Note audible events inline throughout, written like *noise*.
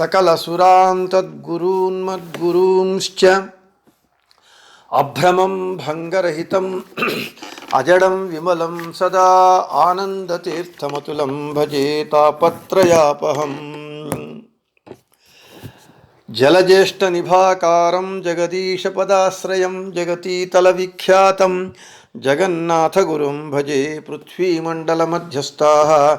सकलसुरान् तद्गुरून्मद्गुरूंश्च अभ्रमं भङ्गरहितम् *clears throat* अजडं विमलं सदा आनन्दतीर्थमतुलं भजे तापत्रयापहम्। जलज्येष्ठनिभाकारं जगदीशपदाश्रयं जगतीतलविख्यातं जगन्नाथगुरुं भजे पृथ्वीमण्डलमध्यस्थाः।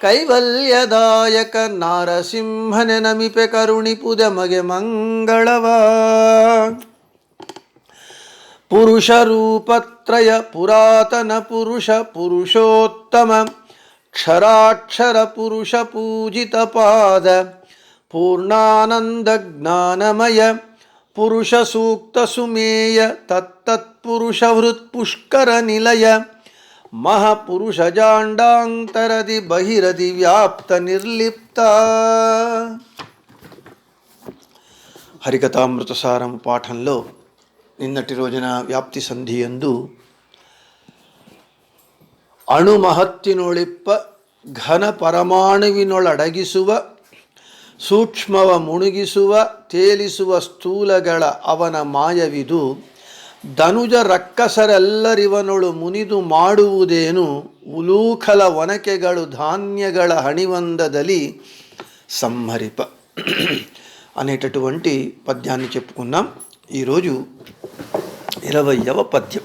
ಕೈವಲ್ಯದಾಯಕ ನಾರಸಿಂಹನೆ ನಮಿಪೆ ಕರುಣಿಪುದೆ ಮಗೆ ಮಂಗಳವ. ಪುರುಷ ರೂಪತ್ರಯ ಪುರಾತನ ಪುರುಷ ಪುರುಷೋತ್ತಮ, ಕ್ಷರಾಕ್ಷರ ಪುರುಷ ಪೂಜಿತ ಪಾದ, ಪೂರ್ಣಾನಂದ ಜ್ಞಾನಮಯ, ಪುರುಷ ಸೂಕ್ತ ಸುಮೇಯ, ತತ್ತತ್ಪುರುಷ ಹೃತ್ಪುಷ್ಕರ ನಿಲಯ మహాపురుష జాండాంతరది బహిరది వ్యాప్త నిర్లిప్త హరికథామృతసారం పాఠంలో నిన్నటి రోజున వ్యాప్తి సంధి ఎందు ಅಣುಮಹತ್ತಿನೊಳಿಪ್ಪ ಘನ ಪರಮಾಣುವಿನೊಳಡಗಿಸುವ ಸೂಕ್ಷ್ಮವ ಮುಣುಗಿಸುವ ತೇಲಿಸುವ ಸ್ಥೂಲಗಳ ಅವನ ಮಾಯವಿದು ధనుజ రక్కసరెల్లరివనుడు మునిదు ಮಾಡುವುದೇನು ಉಲೂಖಲ ಒನಕೆಗಳು ಧಾನ್ಯಗಳ ಹಣಿವಂದದಲ್ಲಿ సంహరిప. అనేటటువంటి పద్యాన్ని చెప్పుకున్నాం. ఈరోజు ఇరవయవ పద్యం.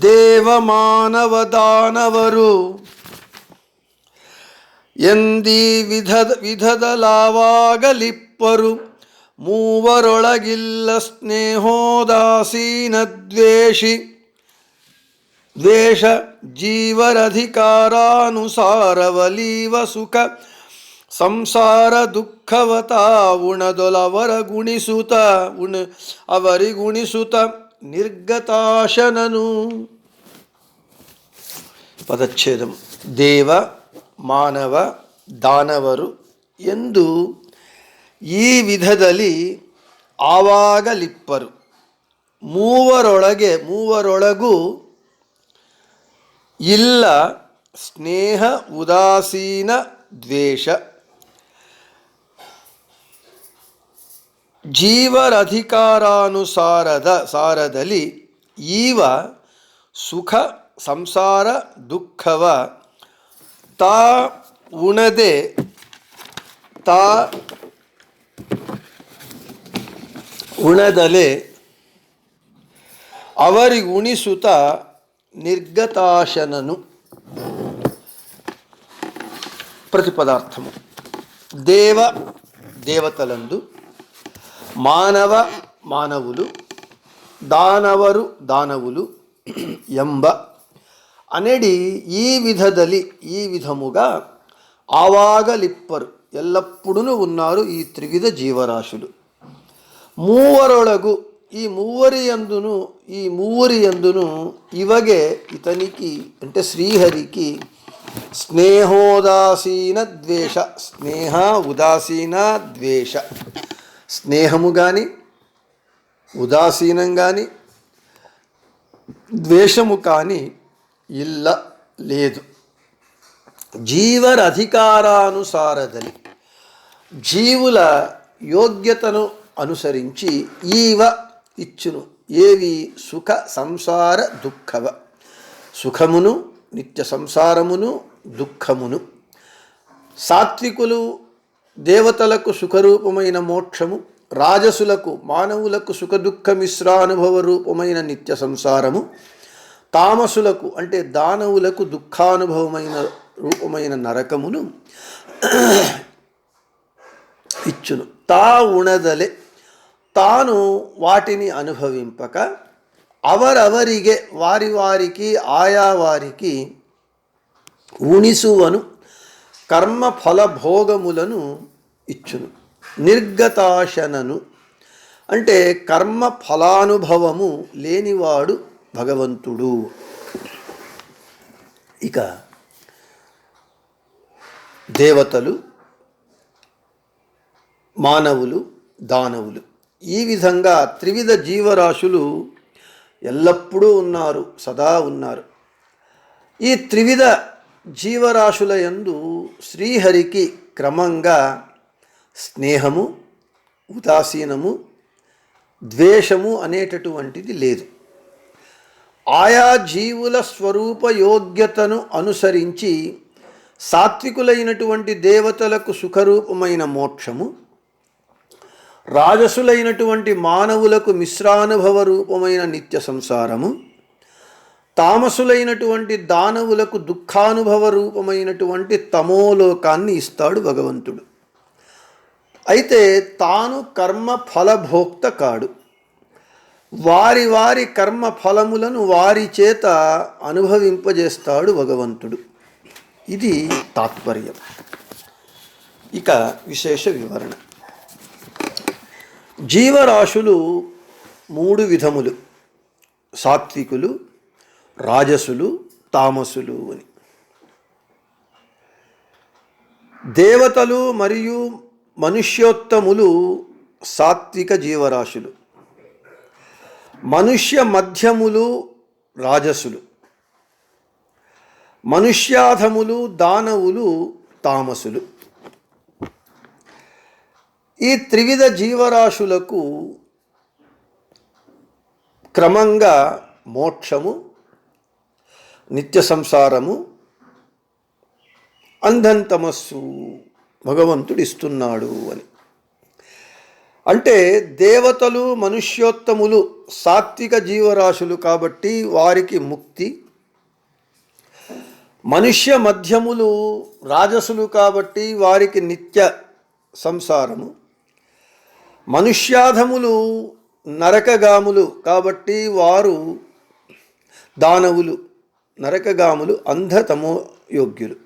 దేవ మానవ దానవరు ఎంది విధ విధదలావాగలిప్పరు. ಮೂವರೊಳಗಿಲ್ಲ ಸ್ನೇಹೋದಾಸೀನ ದ್ವೇಷಿ ದ್ವೇಷ ಜೀವರಧಿಕಾರಾನುಸಾರವಲೀವ ಸುಖ. ಸಂಸಾರ ದುಃಖವತ ಉಣದೊಲವರ ಗುಣಿಸುತ. ಉಣ ಅವರಿಗುಣಿಸುತ್ತ ನಿರ್ಗತಾಶನನು. ಪದಚ್ಛೇದಂ ದೇವ ಮಾನವ ದಾನವರು ಎಂದು ಈ ವಿಧದಲ್ಲಿ ಆವಾಗಲಿಪ್ಪರು. ಮೂವರೊಳಗೆ, ಮೂವರೊಳಗೂ ಇಲ್ಲ ಸ್ನೇಹ, ಉದಾಸೀನ, ದ್ವೇಷ. ಜೀವರಧಿಕಾರಾನುಸಾರದ, ಸಾರದಲ್ಲಿ ಈವ ಸುಖ, ಸಂಸಾರ, ದುಃಖವ, ತಾ ಉಣದೆ, ತಾ ಉಣದಲೆ ಅವರಿಗುಣಿಸುತ್ತ ನಿರ್ಗತಾಶನನು. ಪ್ರತಿಪದಾರ್ಥಮು. ದೇವ, ದೇವತಲಂದು, ಮಾನವ, ಮಾನವುಲು, ದಾನವರು, ದಾನವುಲು, ಎಂಬ ಅನೆಡಿ ಈ ವಿಧದಲ್ಲಿ ಈ ವಿಧಮುಗ ಆವಾಗಲಿಪ್ಪರು. ಎಲ್ಲಪ್ಪುಡೂ ಉನ್ನಾರು ಈ ತ್ರಿವಿಧ ಜೀವರಾಶುಲು. మూవరొಳగు ఈ మూవరి అందును ఈ మూవరి అందును ఇవగే ఇతనికి అంటే శ్రీహరికి స్నేహోదాసీన ద్వేష స్నేహ ఉదాసీన ద్వేష స్నేహము కానీ ఉదాసీనం కానీ ద్వేషము కాని ఇల్ల లేదు జీవరధికారానుసారదలి జీవుల యోగ్యతను అనుసరించి ఈవ ఇచ్చును. ఏవి? సుఖ సంసార దుఃఖవ. సుఖమును నిత్య సంసారమును దుఃఖమును. సాత్వికులు దేవతలకు సుఖరూపమైన మోక్షము రాజసులకు మానవులకు సుఖదుఖ మిశ్రానుభవ రూపమైన నిత్య సంసారము తామసులకు అంటే దానవులకు దుఃఖానుభవమైన రూపమైన నరకమును ఇచ్చును. తా ఉణదలే. తాను వాటిని అనుభవింపక అవరవరిగే వారి వారికి ఆయా వారికి ఉణిసువను కర్మ ఫల భోగములను ఇచ్చును. నిర్గతాశనను. అంటే కర్మ ఫలానుభవము లేనివాడు భగవంతుడు. ఇక దేవతలు మానవులు దానవులు. ఈ విధంగా త్రివిధ జీవరాశులు ఎల్లప్పుడూ ఉన్నారు సదా ఉన్నారు. ఈ త్రివిధ జీవరాశుల యందు శ్రీహరికి క్రమంగా స్నేహము ఉదాసీనము ద్వేషము అనేటటువంటిది లేదు. ఆయా జీవుల స్వరూప యోగ్యతను అనుసరించి సాత్వికులైనటువంటి దేవతలకు సుఖరూపమైన మోక్షము రాజసులైనటువంటి మానవులకు మిశ్రానుభవ రూపమైన నిత్య సంసారము తామసులైనటువంటి దానవులకు దుఃఖానుభవ రూపమైనటువంటి తమోలోకాన్ని ఇస్తాడు భగవంతుడు. అయితే తాను కర్మ ఫలభోక్త కాడు. వారి వారి కర్మ ఫలములను వారి చేత అనుభవింపజేస్తాడు భగవంతుడు. ఇది తాత్పర్యం. ఇక విశేష వివరణ. జీవరాశులు మూడు విధములు. సాత్వికులు రాజసులు తామసులు అని. దేవతలు మరియు మనుష్యోత్తములు సాత్విక జీవరాశులు. మనుష్య మధ్యములు రాజసులు. మనుష్యాధములు దానవులు తామసులు. ఈ త్రివిధ జీవరాశులకు క్రమంగా మోక్షము నిత్య సంసారము అంధంతమస్సు భగవంతుడు ఇస్తున్నాడు అని. అంటే దేవతలు మనుష్యోత్తములు సాత్విక జీవరాశులు కాబట్టి వారికి ముక్తి. మనుష్య మధ్యములు రాజసులు కాబట్టి వారికి నిత్య సంసారము. మనుష్యాధములు నరకగాములు కాబట్టి వారు దానవులు నరకగాములు అంధతమో యోగ్యులు.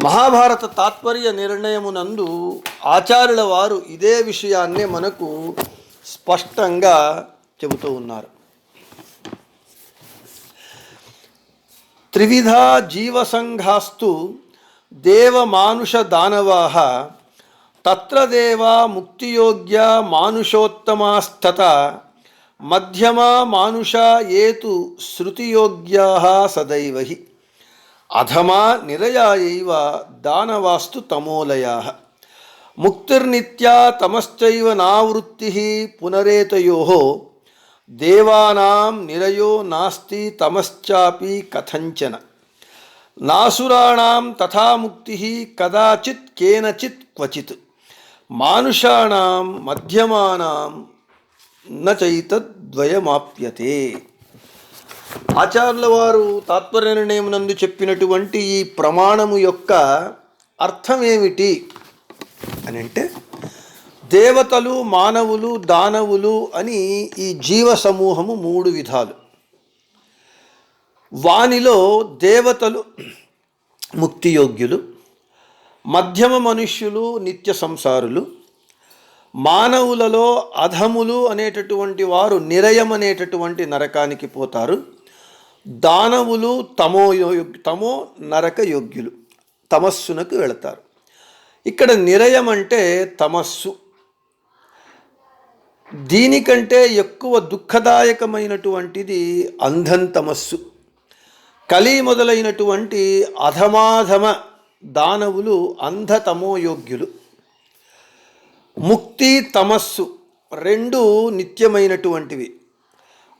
మహాభారత తాత్పర్య నిర్ణయమునందు ఆచార్యుల వారు ఇదే విషయాన్నే మనకు స్పష్టంగా చెబుతూ ఉన్నారు. త్రివిధ జీవసంఘాస్తు దేవమానుష దానవాహ तत्र देवा मुक्तियोग्या मानुषोत्तमास्तथा, मध्यमा मानुषा ये तो श्रुतियोग्याः सदैव हि। अधमा निरयायैव दानवास्तु तमोलयाः। मुक्तिर्नित्या तमश्चैव नावृत्तिः पुनरेतयोः। देवानां निरयो नास्ति तमश्चापि कथञ्चन। नासुराणां तथा मुक्तिः कदाचित् केनचित् क्वचित्। మానుషాణం మధ్యమానం నచైతద్వయమాప్యతే ఆచార్యుల వారు తాత్పర్య నిర్ణయమునందు చెప్పినటువంటి ఈ ప్రమాణము యొక్క అర్థమేమిటి అని అంటే దేవతలు మానవులు దానవులు అని ఈ జీవ సమూహము మూడు విధాలు. వానిలో దేవతలు ముక్తియోగ్యులు మధ్యమ మనుష్యులు నిత్య సంసారులు మానవులలో అధములు అనేటటువంటి వారు నిరయం అనేటటువంటి నరకానికి పోతారు. దానవులు తమో యో- తమో నరక యోగ్యులు తమస్సునకు వెళతారు. ఇక్కడ నిరయం అంటే తమస్సు. దీనికంటే ఎక్కువ దుఃఖదాయకమైనటువంటిది అంధం తమస్సు. కలి మొదలైనటువంటి అధమాధమ దానవులు అంధతమోయోగ్యులు. ముక్తి తమస్సు రెండు నిత్యమైనటువంటివి.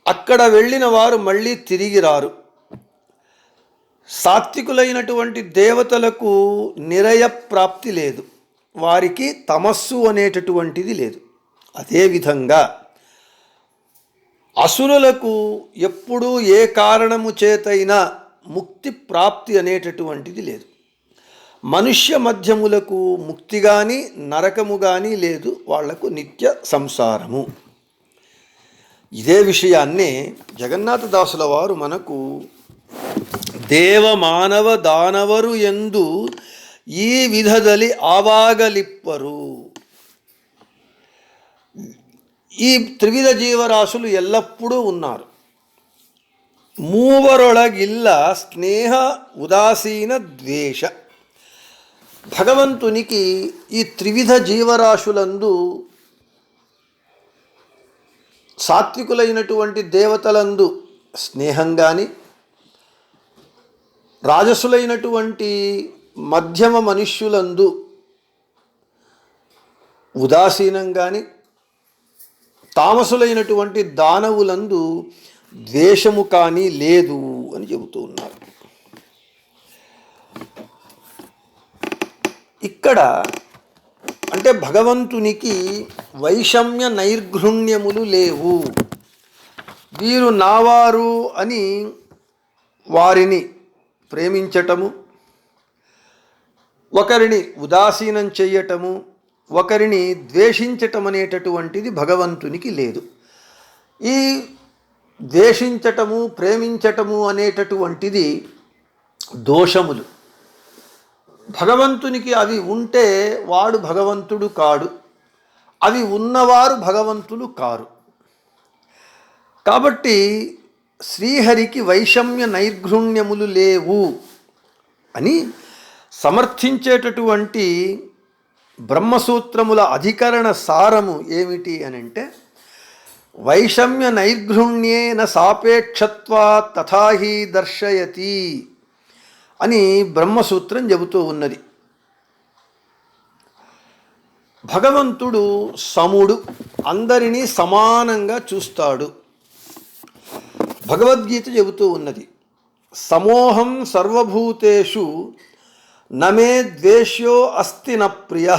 అక్కడ వెళ్ళిన వారు మళ్ళీ తిరిగి రారు. సాత్వికులైనటువంటి దేవతలకు నిరయ ప్రాప్తి లేదు. వారికి తమస్సు అనేటటువంటిది లేదు. అదేవిధంగా అసురులకు ఎప్పుడూ ఏ కారణము చేతైనా ముక్తి ప్రాప్తి అనేటటువంటిది లేదు. మనుష్య మధ్యములకు ముక్తి కానీ నరకము కానీ లేదు. వాళ్ళకు నిత్య సంసారము. ఇదే విషయాన్నే జగన్నాథదాసుల వారు మనకు దేవ మానవ దానవరు ఎందు ఈ విధదలి ఆవాగలిప్పరు. ఈ త్రివిధ జీవరాశులు ఎల్లప్పుడూ ఉన్నారు. మూవరొಳగిల్ల స్నేహ ఉదాసీన ద్వేష. భగవంతునికి ఈ త్రివిధ జీవరాశులందు సాత్వికులైనటువంటి దేవతలందు స్నేహం కానీ రాజసులైనటువంటి మధ్యమ మనుష్యులందు ఉదాసీనం కానీ తామసులైనటువంటి దానవులందు ద్వేషము కానీ లేదు అని చెబుతూ ఉన్నారు. ఇక్కడ అంటే భగవంతునికి వైషమ్య నైర్ఘృణ్యములు లేవు. వీరు నావారు అని వారిని ప్రేమించటము ఒకరిని ఉదాసీనం చెయ్యటము ఒకరిని ద్వేషించటం అనేటటువంటిది భగవంతునికి లేదు. ఈ ద్వేషించటము ప్రేమించటము అనేటటువంటిది దోషములు. భగవంతునికి అవి ఉంటే వాడు భగవంతుడు కాడు. అవి ఉన్నవారు భగవంతులు కారు. కాబట్టి శ్రీహరికి వైషమ్య నైర్ఘృణ్యములు లేవు అని సమర్థించేటటువంటి బ్రహ్మసూత్రముల అధికరణ సారము ఏమిటి అని అంటే వైషమ్య నైర్ఘృణ్యేన సాపేక్షత్వా తథాహి దర్శయతి. అని బ్రహ్మసూత్రం చెబుతూ ఉన్నది. భగవంతుడు సముడు అందరినీ సమానంగా చూస్తాడు. భగవద్గీత చెబుతూ ఉన్నది. సమోహం సర్వభూతేషు నమే ద్వేష్యో అస్తి న ప్రియ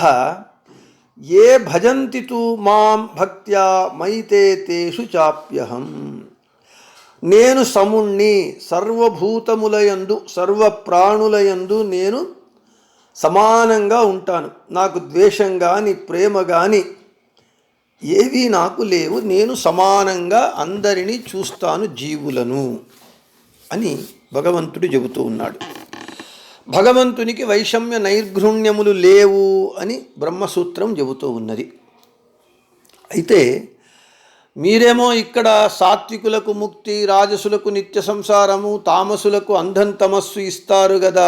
ఏ భజంతి తు మాం భక్త్యా మైతే తేషు చాప్యహం. నేను సముణ్ణి సర్వభూతములయందు సర్వప్రాణులయందు నేను సమానంగా ఉంటాను. నాకు ద్వేషం కానీ ప్రేమ కానీ ఏవీ నాకు లేవు. నేను సమానంగా అందరినీ చూస్తాను జీవులను అని భగవంతుడు చెబుతూ ఉన్నాడు. భగవంతునికి వైషమ్య నైర్ఘృణ్యములు లేవు అని బ్రహ్మసూత్రం చెబుతూ ఉన్నది. అయితే మీరేమో ఇక్కడ సాత్వికులకు ముక్తి రాజసులకు నిత్య సంసారము తామసులకు అంధం తమస్సు ఇస్తారు కదా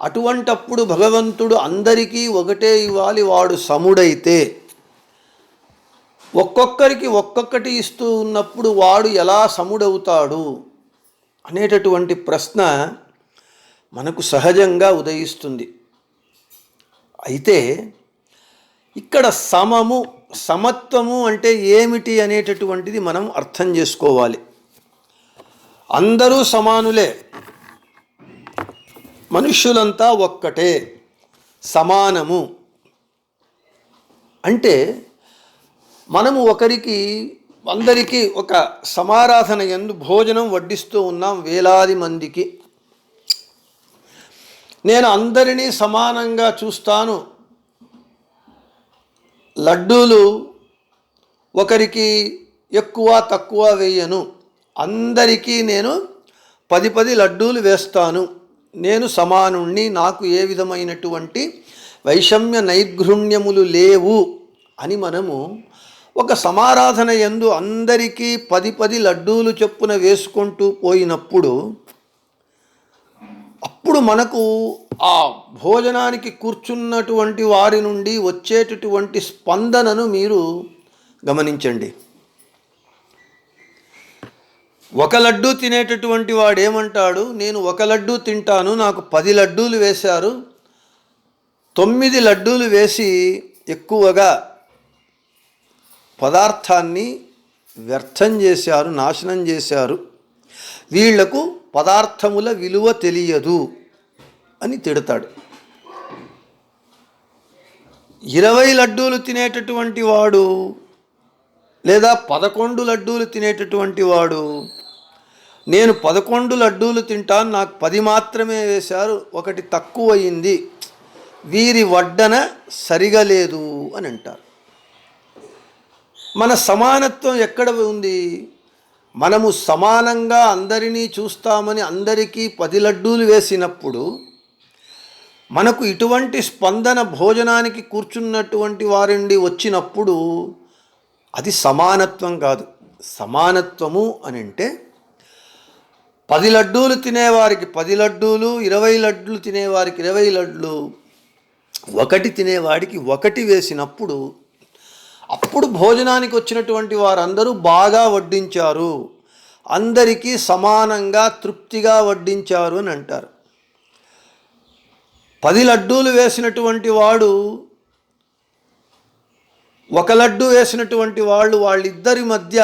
అటువంటప్పుడు భగవంతుడు అందరికీ ఒకటే ఇవ్వాలి వాడు సముడైతే. ఒక్కొక్కరికి ఒక్కొక్కటి ఇస్తూ ఉన్నప్పుడు వాడు ఎలా సముడవుతాడు అనేటటువంటి ప్రశ్న మనకు సహజంగా ఉదయిస్తుంది. అయితే ఇక్కడ సమము సమత్వము అంటే ఏమిటి అనేటటువంటిది మనం అర్థం చేసుకోవాలి. అందరూ సమానులే. మనుష్యులంతా ఒక్కటే. సమానము. అంటే మనము ఒకరికి అందరికీ ఒక సమారాధన ఎందు భోజనం వడ్డిస్తూ ఉన్నాం వేలాది మందికి. నేను అందరినీ సమానంగా చూస్తాను. లడ్డూలు ఒకరికి ఎక్కువ తక్కువ వేయను. అందరికీ నేను పది పది లడ్డూలు వేస్తాను. నేను సమానుణ్ణి నాకు ఏ విధమైనటువంటి వైషమ్య నైర్ఘృణ్యములు లేవు అని మనము ఒక సమారాధన ఎందు అందరికీ పది పది లడ్డూలు చొప్పున వేసుకుంటూ పోయినప్పుడు అప్పుడు మనకు ఆ భోజనానికి కూర్చున్నటువంటి వారి నుండి వచ్చేటటువంటి స్పందనను మీరు గమనించండి. ఒక లడ్డూ తినేటటువంటి వాడు ఏమంటాడు నేను ఒక లడ్డూ తింటాను నాకు పది లడ్డూలు వేశారు తొమ్మిది లడ్డూలు వేసి ఎక్కువగా పదార్థాన్ని వ్యర్థం చేశారు నాశనం చేశారు వీళ్ళకు పదార్థముల విలువ తెలియదు అని తిడతాడు. ఇరవై లడ్డూలు తినేటటువంటి వాడు లేదా పదకొండు లడ్డూలు తినేటటువంటి వాడు నేను పదకొండు లడ్డూలు తింటాను నాకు పది మాత్రమే వేశారు ఒకటి తక్కువయింది వీరి వడ్డన సరిగా లేదు అని అంటారు. మన సమానత్వం ఎక్కడ ఉంది? మనము సమానంగా అందరినీ చూస్తామని అందరికీ పది లడ్డూలు వేసినప్పుడు మనకు ఇటువంటి స్పందన భోజనానికి కూర్చున్నటువంటి వారండి వచ్చినప్పుడు అది సమానత్వం కాదు. సమానత్వము అని అంటే పది లడ్డూలు తినేవారికి పది లడ్డూలు ఇరవై లడ్లు తినేవారికి ఇరవై లడ్లు ఒకటి తినేవాడికి ఒకటి వేసినప్పుడు అప్పుడు భోజనానికి వచ్చినటువంటి వారందరూ బాగా వడ్డించారు. అందరికీ సమానంగా తృప్తిగా వడ్డించారు అని అంటారు. పది లడ్డూలు వేసినటువంటి వాడు ఒక లడ్డు వేసినటువంటి వాళ్ళు వాళ్ళిద్దరి మధ్య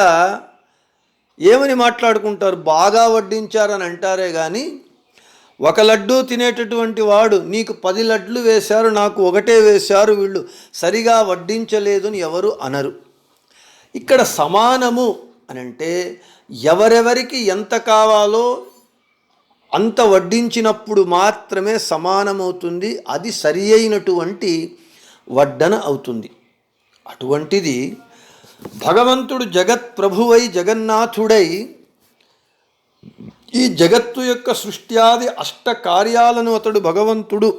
ఏమని మాట్లాడుకుంటారు? బాగా వడ్డించారని అంటారే కానీ ఒక లడ్డు తినేటటువంటి వాడు నీకు పది లడ్లు వేశారు నాకు ఒకటే వేశారు వీళ్ళు. సరిగా వడ్డించలేదు అని ఎవరు అనరు. ఇక్కడ సమానము అని అంటే ఎవరెవరికి ఎంత కావాలో అంత వడ్డించినప్పుడు మాత్రమే సమానమవుతుంది అది సరి అయినటువంటి వడ్డన అవుతుంది. అటువంటిది భగవంతుడు జగత్ ప్రభువై జగన్నాథుడై ఈ జగత్తు యొక్క సృష్ట్యాది అష్ట కార్యాలను అతడు భగవంతుడు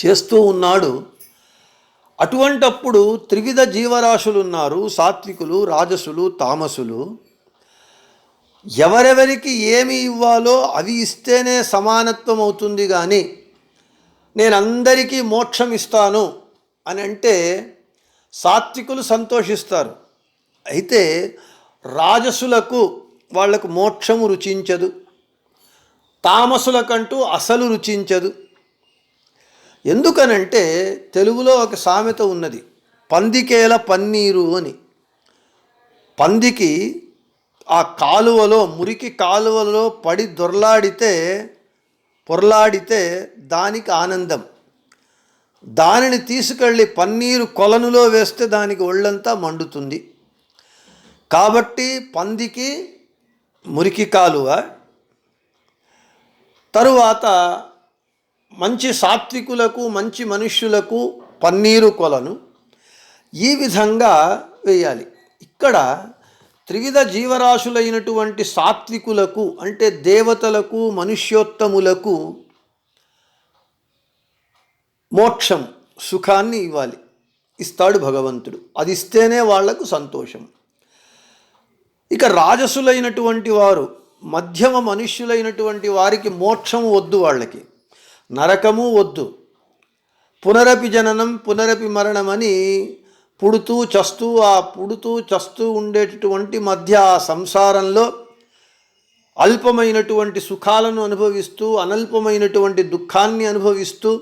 చేస్తూ ఉన్నాడు. అటువంటప్పుడు త్రివిధ జీవరాశులు ఉన్నారు సాత్వికులు రాజసులు తామసులు. ఎవరెవరికి ఏమి ఇవ్వాలో అవి ఇస్తేనే సమానత్వం అవుతుంది కానీ నేను అందరికీ మోక్షం ఇస్తాను అని అంటే సాత్వికులు సంతోషిస్తారు. అయితే రాజసులకు వాళ్ళకు మోక్షము రుచించదు. తామసులకంటూ అసలు రుచించదు. ఎందుకనంటే తెలుగులో ఒక సామెత ఉన్నది పందికేల పన్నీరు అని. పందికి ఆ కాలువలో మురికి కాలువలో పడి దొర్లాడితే పొర్లాడితే దానికి ఆనందం. దానిని తీసుకెళ్ళి పన్నీరు కొలనులో వేస్తే దానికి ఒళ్ళంతా మండుతుంది. కాబట్టి పందికి మురికి కాలువ. తరువాత మంచి సాత్వికులకు మంచి మనుష్యులకు పన్నీరు కొలను. ఈ విధంగా వేయాలి. ఇక్కడ త్రివిధ జీవరాశులైనటువంటి సాత్వికులకు అంటే దేవతలకు మనుష్యోత్తములకు మోక్షం సుఖాన్ని ఇవ్వాలి. ఇస్తాడు భగవంతుడు. అది ఇస్తేనే వాళ్ళకు సంతోషం. ఇక రాజసులైనటువంటి వారు మధ్యమ మనుష్యులైనటువంటి వారికి మోక్షము వద్దు వాళ్ళకి. నరకము వద్దు. పునరపి జననం పునరపి మరణం అని పుడుతూ చస్తూ ఆ పుడుతూ చస్తూ ఉండేటటువంటి మధ్య ఆ సంసారంలో అల్పమైనటువంటి సుఖాలను అనుభవిస్తూ అనల్పమైనటువంటి దుఃఖాన్ని అనుభవిస్తూ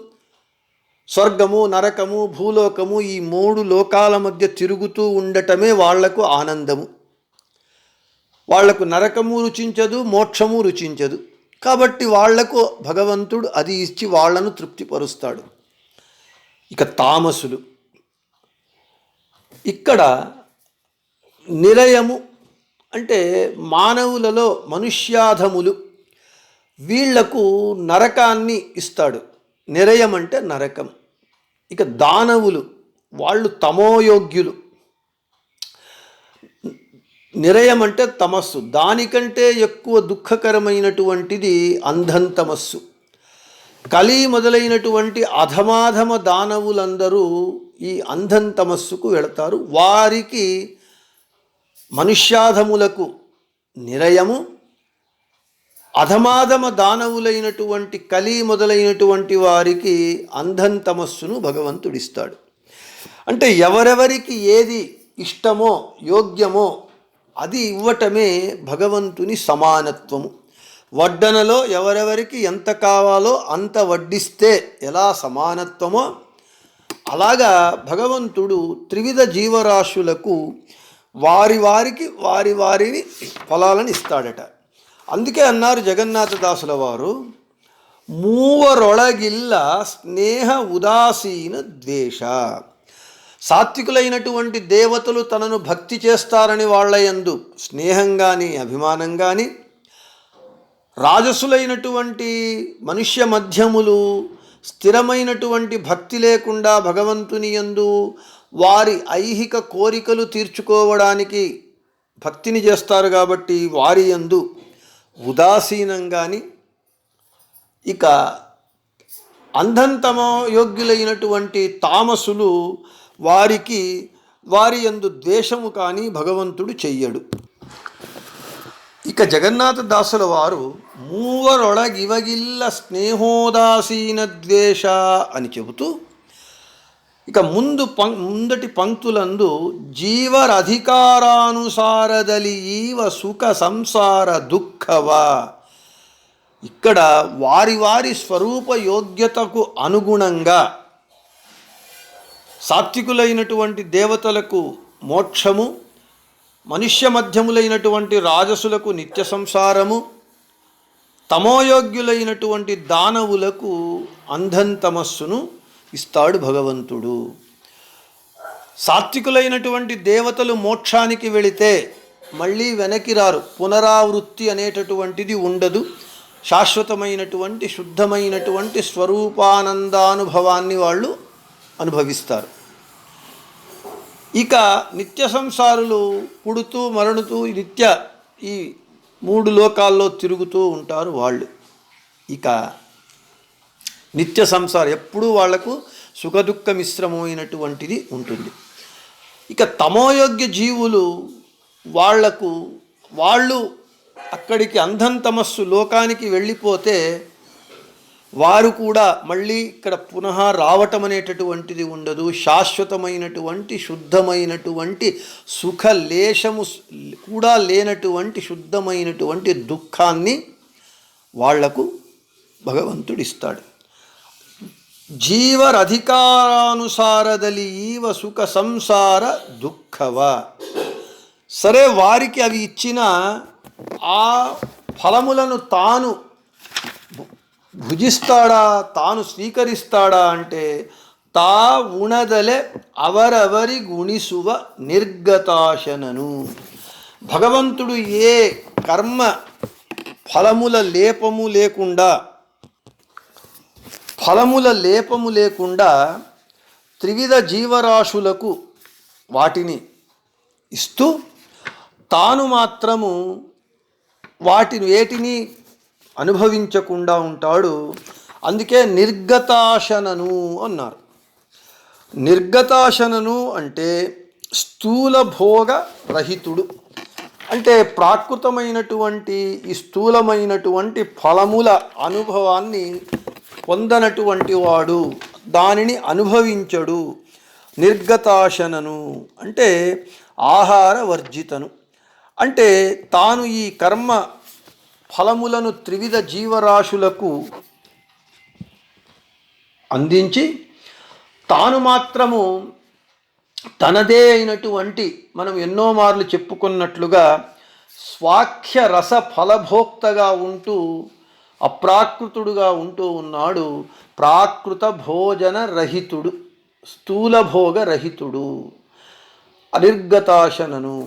స్వర్గము నరకము భూలోకము ఈ మూడు లోకాల మధ్య తిరుగుతూ ఉండటమే వాళ్ళకు ఆనందము. వాళ్ళకు నరకము రుచించదు మోక్షము రుచించదు. కాబట్టి వాళ్ళకు భగవంతుడు అది ఇచ్చి వాళ్ళను తృప్తిపరుస్తాడు. ఇక తామసులు. ఇక్కడ నిలయము అంటే మానవులలో మనుష్యాధములు వీళ్ళకు నరకాన్ని ఇస్తాడు. నిరయం అంటే నరకం. ఇక దానవులు వాళ్ళు తమోయోగ్యులు. నిరయం అంటే తమస్సు. దానికంటే ఎక్కువ దుఃఖకరమైనటువంటిది అంధం తమస్సు. కలి మొదలైనటువంటి అధమాధమ దానవులందరూ ఈ అంధం తమస్సుకు వెళతారు. వారికి మనుష్యాధములకు నిరయము అధమాధమ దానవులైనటువంటి కలి మొదలైనటువంటి వారికి అంధం తమస్సును భగవంతుడిస్తాడు. అంటే ఎవరెవరికి ఏది ఇష్టమో యోగ్యమో అది ఇవ్వటమే భగవంతుని సమానత్వము. వడ్డనలో ఎవరెవరికి ఎంత కావాలో అంత వడ్డిస్తే ఎలా సమానత్వమో అలాగా భగవంతుడు త్రివిధ జీవరాశులకు వారి వారికి వారి వారిని ఫలాలను ఇస్తాడట. అందుకే అన్నారు జగన్నాథదాసుల వారు మూవరొళగిల్ల స్నేహ ఉదాసీన ద్వేష. సాత్వికులైనటువంటి దేవతలు తనను భక్తి చేస్తారని వాళ్ళ యందు స్నేహం కానీ అభిమానం కానీ రాజసులైనటువంటి మనుష్య మధ్యములు స్థిరమైనటువంటి భక్తి లేకుండా భగవంతుని యందు వారి ఐహిక కోరికలు తీర్చుకోవడానికి భక్తిని చేస్తారు కాబట్టి వారి యందు ఉదాసీనంగాని ఇక అంధంతమ యోగ్యులైనటువంటి తామసులు వారికి వారి యందు ద్వేషము కానీ భగవంతుడు చెయ్యడు. ఇక జగన్నాథదాసుల వారు మూవరొడగివగిల్ల స్నేహోదాసీన ద్వేష అని చెబుతూ ఇక ముందు పం ముందటి పంక్తులందు జీవరధికారానుసారదలి ఈవ సుఖ సంసార దుఃఖవ. ఇక్కడ వారి వారి స్వరూప యోగ్యతకు అనుగుణంగా సాత్వికులైనటువంటి దేవతలకు మోక్షము మనుష్య మధ్యములైనటువంటి రాజసులకు నిత్య సంసారము తమోయోగ్యులైనటువంటి దానవులకు అంధం తమస్సును ఇస్తాడు భగవంతుడు. సాత్వికులైనటువంటి దేవతలు మోక్షానికి వెళితే మళ్ళీ వెనక్కి రారు. పునరావృత్తి అనేటటువంటిది ఉండదు. శాశ్వతమైనటువంటి శుద్ధమైనటువంటి స్వరూపానందానుభవాన్ని వాళ్ళు అనుభవిస్తారు. ఇక నిత్య సంసారులు పుడుతూ మరణుతూ నిత్య ఈ మూడు లోకాల్లో తిరుగుతూ ఉంటారు వాళ్ళు. ఇక నిత్య సంసారం ఎప్పుడూ వాళ్ళకు సుఖదుఖ మిశ్రమమైనటువంటిది ఉంటుంది. ఇక తమోయోగ్య జీవులు వాళ్ళకు వాళ్ళు అక్కడికి అంధం తమస్సు లోకానికి వెళ్ళిపోతే వారు కూడా మళ్ళీ ఇక్కడ పునః రావటం అనేటటువంటిది ఉండదు. శాశ్వతమైనటువంటి శుద్ధమైనటువంటి సుఖ లేశము కూడా లేనటువంటి శుద్ధమైనటువంటి దుఃఖాన్ని వాళ్ళకు భగవంతుడిస్తాడు. జీవరధికారానుసారదలి ఈవ సుఖ సంసార దుఃఖవ. సరే వారికి అవి ఇచ్చిన ఆ ఫలములను తాను భుజిస్తాడా? తాను స్వీకరిస్తాడా అంటే తా ఉణదలే అవరవరి గుణిసువ నిర్గతాశనను. భగవంతుడు ఏ కర్మ ఫలముల లేపము లేకుండా ఫలముల లేపము లేకుండా త్రివిధ జీవరాశులకు వాటిని ఇస్తూ తాను మాత్రము వాటిని వేటిని అనుభవించకుండా ఉంటాడు. అందుకే నిర్గతాశనను అన్నారు. నిర్గతాశనను అంటే స్థూల భోగ రహితుడు. అంటే ప్రాకృతమైనటువంటి ఈ స్థూలమైనటువంటి ఫలముల అనుభవాన్ని పొందనటువంటి వాడు దానిని అనుభవించడు. నిర్గతాశనను అంటే ఆహార వర్జితను. అంటే తాను ఈ కర్మ ఫలములను త్రివిధ జీవరాశులకు అందించి తాను మాత్రము తనదే అయినటువంటి మనం ఎన్నో మార్లు చెప్పుకున్నట్లుగా స్వాఖ్య రస ఫలభోక్తగా ఉంటూ అప్రాకృతుడుగా ఉంటూ ఉన్నాడు. ప్రాకృత భోజన రహితుడు స్థూలభోగ రహితుడు అనిర్గతాశనను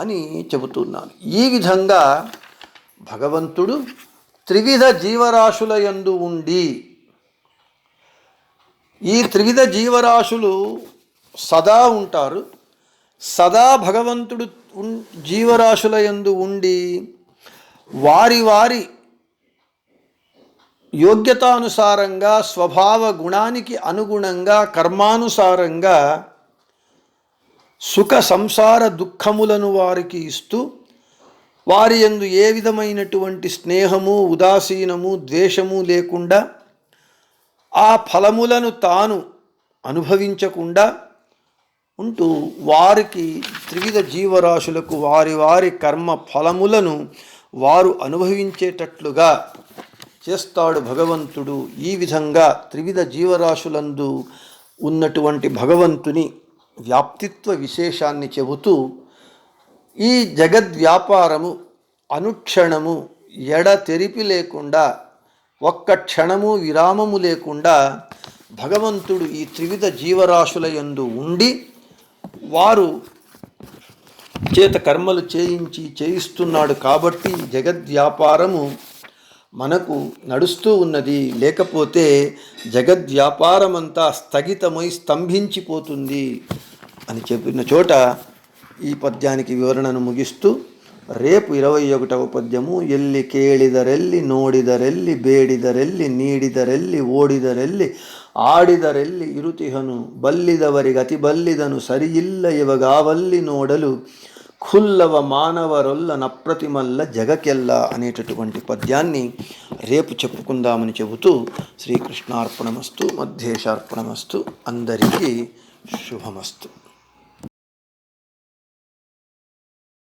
అని చెబుతున్నాను. ఈ విధంగా భగవంతుడు త్రివిధ జీవరాశుల యందు ఉండి ఈ త్రివిధ జీవరాశులు సదా ఉంటారు. సదా భగవంతుడు ఉన్- జీవరాశుల యందు ఉండి వారి వారి యోగ్యతానుసారంగా స్వభావ గుణానికి అనుగుణంగా కర్మానుసారంగా సుఖ సంసార దుఃఖములను వారికి ఇస్తూ వారి యందు ఏ విధమైనటువంటి స్నేహము ఉదాసీనము ద్వేషము లేకుండా ఆ ఫలములను తాను అనుభవించకుండా ఉంటూ వారికి త్రివిధ జీవరాశులకు వారి వారి కర్మ ఫలములను వారు అనుభవించేటట్లుగా చేస్తాడు భగవంతుడు. ఈ విధంగా త్రివిధ జీవరాశులందు ఉన్నటువంటి భగవంతుని వ్యాప్తిత్వ విశేషాన్ని చెబుతూ ఈ జగద్వ్యాపారము అనుక్షణము ఎడతెరిపి లేకుండా ఒక్క క్షణము విరామము లేకుండా భగవంతుడు ఈ త్రివిధ జీవరాశుల యందు ఉండి వారు చేత కర్మలు చేయించి చేయిస్తున్నాడు కాబట్టి జగద్వ్యాపారము మనకు నడుస్తూ ఉన్నది. లేకపోతే జగద్వ్యాపారమంతా స్థగితమై స్తంభించిపోతుంది అని చెప్పిన చోట ಈ ಪದ್ಯಾನಿಕೆ ವಿವರಣೆಯನ್ನು ಮುಗಿಸ್ತು ರೇಪು ಇರವೈ ಒಕಟವ ಪದ್ಯಮು ಎಲ್ಲಿ ಕೇಳಿದರೆಲ್ಲಿ ನೋಡಿದರೆಲ್ಲಿ ಬೇಡಿದರೆಲ್ಲಿ ನೀಡಿದರೆಲ್ಲಿ ಓಡಿದರೆಲ್ಲಿ ಆಡಿದರೆಲ್ಲಿ ಇರುತಿಹನು ಬಲ್ಲಿದವರಿಗೆ ಅತಿ ಬಲ್ಲಿದನು ಸರಿಯಿಲ್ಲ ಇವಗಾವಲ್ಲಿ ನೋಡಲು ఖుల్లవ మానవరొల్ల నప్రతిమల్ల జగకెల్ల అనేటటువంటి పద్యాన్ని రేపు చెప్పుకుందామని చెబుతూ శ్రీకృష్ణార్పణమస్తు మధ్యేశార్పణమస్తు అందరికీ శుభమస్తు